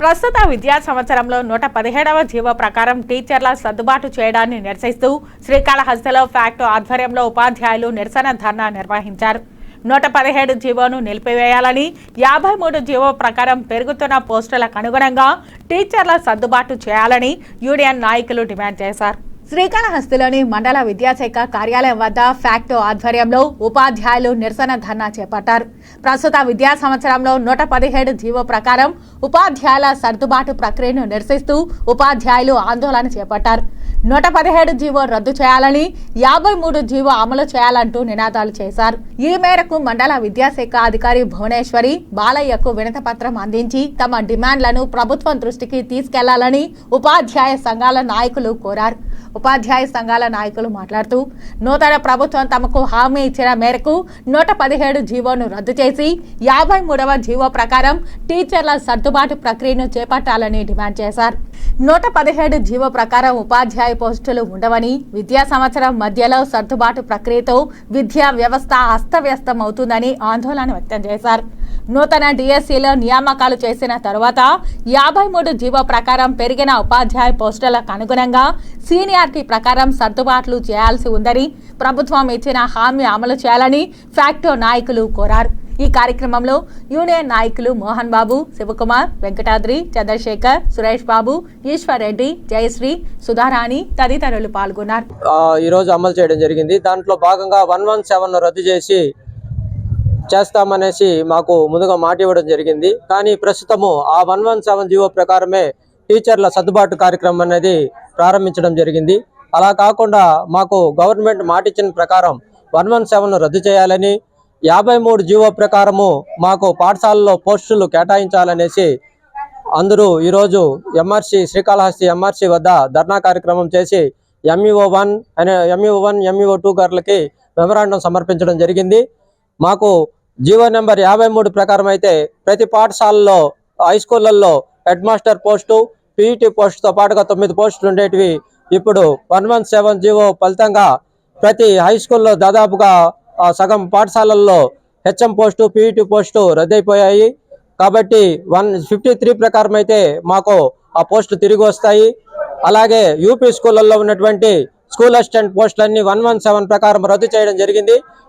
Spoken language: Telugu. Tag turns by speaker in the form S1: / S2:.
S1: ప్రస్తుత విద్యా సంవత్సరంలో నూట పదిహేడవ జీవో ప్రకారం టీచర్ల సర్దుబాటు చేయడాన్ని నిరసిస్తూ శ్రీకాళహస్తిలో ఫ్యాక్ట్ ఆధ్వర్యంలో ఉపాధ్యాయులు నిరసన ధర్నా నిర్వహించారు. నూట పదిహేడు జీవోను నిలిపివేయాలని యాభై మూడు జీవో ప్రకారం పెరుగుతున్న పోస్టులకు అనుగుణంగా టీచర్ల సర్దుబాటు చేయాలని యూనియన్ నాయకులు డిమాండ్ చేశారు. శ్రీకాళహస్తిలోని మండల విద్యాశాఖ కార్యాలయం వద్ద ఫ్యాక్టో ఆధ్వర్యంలో ఉపాధ్యాయులు నిరసన ధర్నా చేపట్టారు. ప్రస్తుత విద్యా సంవత్సరంలో నూట పదిహేడు జీవో ప్రకారం ఉపాధ్యాయుల సర్దుబాటు ప్రక్రియను నిరసిస్తూ ఉపాధ్యాయులు ఆందోళన చేపట్టారు. నూట పదిహేడు జీవో రద్దు చేయాలని యాభై మూడు జీవో అమలు చేయాలంటూ నినాదాలు చేశారు. ఈ మేరకు మండల విద్యాశాఖ అధికారి భువనేశ్వరి బాలయ్యకు వినతపత్రం అందించి తమ డిమాండ్లను ప్రభుత్వం దృష్టికి తీసుకెళ్ళాలని ఉపాధ్యాయ సంఘాల నాయకులు కోరారు. ఉపాధ్యాయ సంఘాల నాయకులు మాట్లాడుతూ నూతన ప్రభుత్వం తమకు హామీ ఇచ్చిన మేరకు నూట పదిహేడు జీవోను రద్దు చేసి యాభై మూడవ జీవో ప్రకారం టీచర్ల సర్దుబాటు ప్రక్రియను చేపట్టాలని డిమాండ్ చేశారు. నూట పదిహేడు జీవో ప్రకారం ఉపాధ్యాయ పోస్టులు ఉండవని విద్యా సంవత్సరం మధ్యలో సర్దుబాటు ప్రక్రియతో విద్యా వ్యవస్థ అస్తవ్యస్తం అవుతుందని ఆందోళన వ్యక్తం చేశారు. నూతన డిఎస్సిలో నియామకాలు చేసిన తరువాత యాభై మూడు జీవో ప్రకారం పెరిగిన ఉపాధ్యాయ పోస్టులకు అనుగుణంగా సీనియారిటీ ప్రకారం సర్దుబాట్లు చేయాల్సి ఉందని ప్రభుత్వం ఇచ్చిన హామీ అమలు చేయాలని ఫ్యాక్టో నాయకులు కోరారు. ఈ కార్యక్రమంలో యూనియన్ నాయకులు మోహన్ బాబు శివకుమార్ వెంకటాద్రి చంద్రశేఖర్ సురేష్ బాబు ఈశ్వర్ రెడ్డి జయశ్రీ సుధారాణి తదితరులు పాల్గొన్నారు.
S2: ఈరోజు అమలు చేయడం జరిగింది. దాంట్లో భాగంగా వన్ వన్ సెవెన్ రద్దు చేసి చేస్తామనేసి మాకు ముందుగా మాట ఇవ్వడం జరిగింది. కానీ ప్రస్తుతము ఆ వన్ వన్ సెవెన్ జీవో ప్రకారమే టీచర్ల సర్దుబాటు కార్యక్రమం అనేది ప్రారంభించడం జరిగింది. అలా కాకుండా మాకు గవర్నమెంట్ మాట ఇచ్చిన ప్రకారం వన్ వన్ సెవెన్ రద్దు చేయాలని యాభై మూడు జీవో ప్రకారము మాకు పాఠశాలలో పోస్టులు కేటాయించాలనేసి అందరూ ఈరోజు ఎంఆర్సి శ్రీకాళహస్తి ఎంఆర్సి వద్ద ధర్నా కార్యక్రమం చేసి ఎంఈఓ వన్ అనే ఎంఈఓ వన్ ఎంఈఓ టూ గారులకి మెమరాండం సమర్పించడం జరిగింది. మాకు జీవో నెంబర్ యాభై మూడు ప్రకారం అయితే ప్రతి పాఠశాలలో హై స్కూళ్ళల్లో హెడ్ మాస్టర్ పోస్టు పీఈటీ పోస్టుతో పాటుగా తొమ్మిది పోస్టులు ఉండేటివి. ఇప్పుడు వన్ వన్ సెవెన్ జీవో ఫలితంగా ప్రతి హై స్కూల్లో దాదాపుగా సగం పాఠశాలల్లో హెచ్ఎం పోస్టు పీఈటీ పోస్టు రద్దయిపోయాయి. కాబట్టి వన్ ఫిఫ్టీ త్రీ ప్రకారం అయితే మాకు ఆ పోస్టులు తిరిగి వస్తాయి. అలాగే యూపీ స్కూళ్ళల్లో ఉన్నటువంటి స్కూల్ అసిస్టెంట్ పోస్టులన్నీ వన్ వన్ సెవెన్ ప్రకారం రద్దు చేయడం జరిగింది.